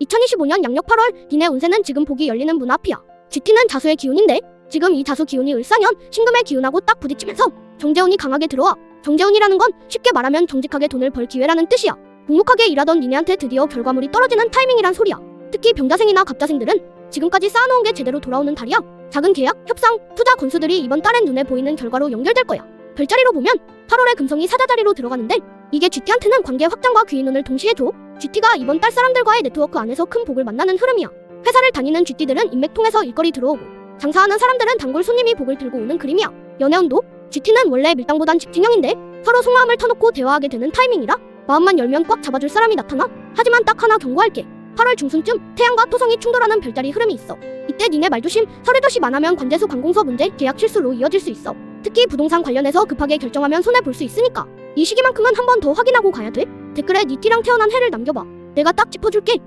2025년 양력 8월 니네 운세는 지금 복이 열리는 문 앞이야. GT는 자수의 기운인데 지금 이 자수 기운이 을사년 신금의 기운하고 딱 부딪히면서 정재운이 강하게 들어와. 정재운이라는 건 쉽게 말하면 정직하게 돈을 벌 기회라는 뜻이야. 묵묵하게 일하던 니네한테 드디어 결과물이 떨어지는 타이밍이란 소리야. 특히 병자생이나 갑자생들은 지금까지 쌓아놓은 게 제대로 돌아오는 달이야. 작은 계약, 협상, 투자 건수들이 이번 달엔 눈에 보이는 결과로 연결될 거야. 별자리로 보면 8월에 금성이 사자자리로 들어가는데 이게 GT한테는 관계 확장과 귀인운을 동시에 줘. GT가 이번 달 사람들과의 네트워크 안에서 큰 복을 만나는 흐름이야. 회사를 다니는 GT들은 인맥 통해서 일거리 들어오고 장사하는 사람들은 단골 손님이 복을 들고 오는 그림이야. 연애운도 GT는 원래 밀당보단 직진형인데 서로 속마음을 터놓고 대화하게 되는 타이밍이라 마음만 열면 꽉 잡아줄 사람이 나타나. 하지만 딱 하나 경고할게. 8월 중순쯤 태양과 토성이 충돌하는 별자리 흐름이 있어. 이때 니네 말조심, 설해도시 만하면 관제수 관공서 문제, 계약 실수로 이어질 수 있어. 특히 부동산 관련해서 급하게 결정하면 손해 볼 수 있으니까. 이 시기만큼은 한 번 더 확인하고 가야 돼. 댓글에 니띠랑 태어난 해를 남겨봐. 내가 딱 짚어줄게.